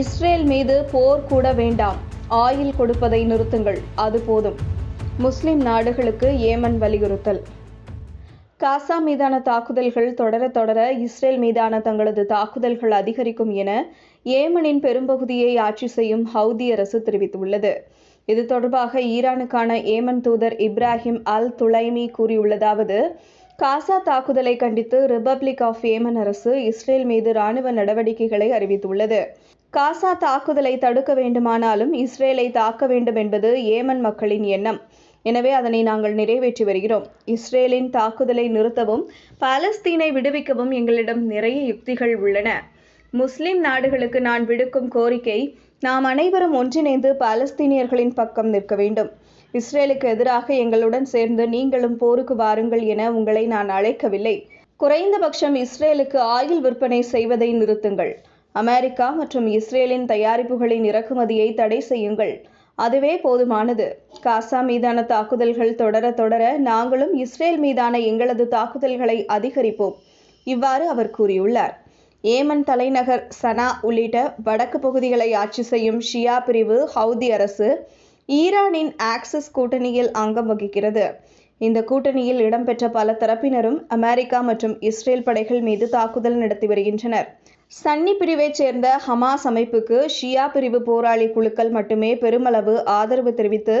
Israel மீது போர் கூட வேண்டாம். ஆயில் கொடுப்பதை நிறுத்துங்கள். அது போதும். முஸ்லிம் நாடுகளுக்கு ஏமன் வலியுறுத்தல். காசா மீதான தாக்குதல்கள் தொடர தொடர இஸ்ரேல் மீதான தங்களது தாக்குதல்கள் அதிகரிக்கும் என ஏமனின் பெரும்பகுதியை ஆட்சி செய்யும் ஹவுதி அரசு தெரிவித்துள்ளது. இது தொடர்பாக ஈரானுக்கான ஏமன் தூதர் இப்ராஹிம் அல் துலைமி கூறியுள்ளதாவது காசா தாக்குதலை கண்டித்து ரிபப்ளிக் ஆஃப் ஏமன் அரசு இஸ்ரேல் மீது ராணுவ நடவடிக்கைகளை அறிவித்துள்ளது. காசா தாக்குதலை தடுக்க வேண்டுமானாலும் இஸ்ரேலை தாக்க வேண்டும் என்பது ஏமன் மக்களின் எண்ணம். எனவே அதனை நாங்கள் நிறைவேற்றி வருகிறோம். இஸ்ரேலின் தாக்குதலை நிறுத்தவும் பாலஸ்தீனை விடுவிக்கவும் எங்களிடம் நிறைய யுக்திகள் உள்ளன. முஸ்லிம் நாடுகளுக்கு நான் விடுக்கும் கோரிக்கை நாம் அனைவரும் ஒன்றிணைந்து பாலஸ்தீனியர்களின் பக்கம் நிற்க வேண்டும். இஸ்ரேலுக்கு எதிராக எங்களுடன் சேர்ந்து நீங்களும் போருக்கு வாருங்கள் என உங்களை நான் அழைக்கவில்லை. குறைந்தபட்சம் இஸ்ரேலுக்கு ஆயில் விற்பனை செய்வதை நிறுத்துங்கள். அமெரிக்கா மற்றும் இஸ்ரேலின் தயாரிப்புகளின் இறக்குமதியை தடை செய்யுங்கள். அதுவே போதுமானது. காசா மீதான தாக்குதல்கள் தொடர தொடர நாங்களும் இஸ்ரேல் மீதான எங்களது தாக்குதல்களை அதிகரிப்போம். இவ்வாறு அவர் கூறியுள்ளார். ஏமன் தலைநகர் சனா உள்ளிட்ட வடக்கு பகுதிகளை ஆட்சி செய்யும் ஷியா பிரிவு ஹவுதி அரசு ஈரானின் ஆக்சஸ் கூட்டணியில் அங்கம் வகிக்கிறது. இந்த கூட்டணியில் இடம்பெற்ற பல தரப்பினரும் அமெரிக்கா மற்றும் இஸ்ரேல் படைகள் மீது தாக்குதல் நடத்தி வருகின்றனர். சன்னி பிரிவைச் சேர்ந்த ஹமாஸ் அமைப்புக்கு ஷியா பிரிவு போராளி குழுக்கள் மட்டுமே பெருமளவு ஆதரவு தெரிவித்து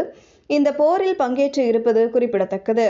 இந்த போரில் பங்கேற்று இருப்பது குறிப்பிடத்தக்கது.